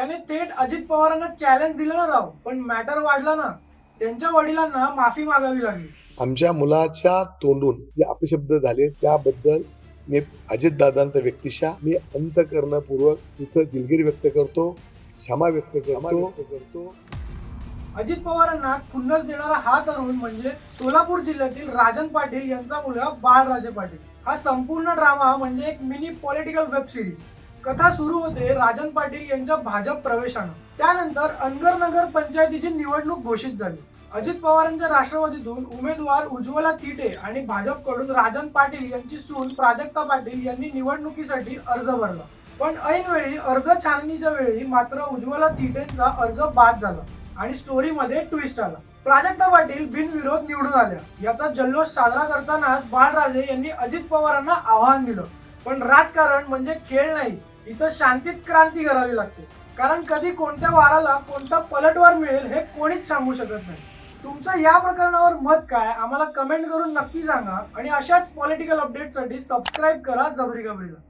त्याने थेट अजित पवारांना चॅलेंज दिलं ना राव. पण मॅटर वाढला ना. त्यांच्या वडिलांना माफी मागावी लागली. आमच्या मुलाच्या तोंडून जे अपशब्द झाले त्याबद्दल मी अजितदादांचा व्यक्तिशा मी अंतकरणपूर्वक तिथं दिलगिरी व्यक्त करतो क्षमा व्यक्त करतो. करतो. अजित पवारांना खुन्नस देणारा हा तरुण म्हणजे सोलापूर जिल्ह्यातील राजन पाटील यांचा मुलगा बाळराजे पाटील. हा संपूर्ण ड्रामा म्हणजे एक मिनी पॉलिटिकल वेब सिरीज कथा सुरू होते राजन पाटील यांच्या भाजप प्रवेशानं. त्यानंतर अनगर नगर पंचायतीची निवडणूक घोषित झाली. अजित पवारांच्या राष्ट्रवादीतून उमेदवार उज्ज्वला तिटे आणि भाजपकडून राजन पाटील यांची सून प्राजक्ता पाटील यांनी निवडणुकीसाठी अर्ज भरला. पण ऐनवेळी अर्ज छाननीच्या वेळी मात्र उज्ज्वला तिटेंचा अर्ज बाद झाला आणि स्टोरीमध्ये ट्विस्ट आला. प्राजक्ता पाटील बिनविरोध निवडून आल्या. याचा जल्लोष साजरा करतानाच बाळराजे यांनी अजित पवारांना आव्हान दिलं. पण राजकारण म्हणजे खेळ नाही इथं शांतीत क्रांती करावी लागते. कारण कधी कोणत्या वाराला कोणता पलटवार मिळेल हे कोणीच सांगू शकत नाही. तुमचं या प्रकरणावर मत काय आम्हाला कमेंट करून नक्की सांगा आणि अशाच पॉलिटिकल अपडेटसाठी सबस्क्राईब करा जबरी गबरीला.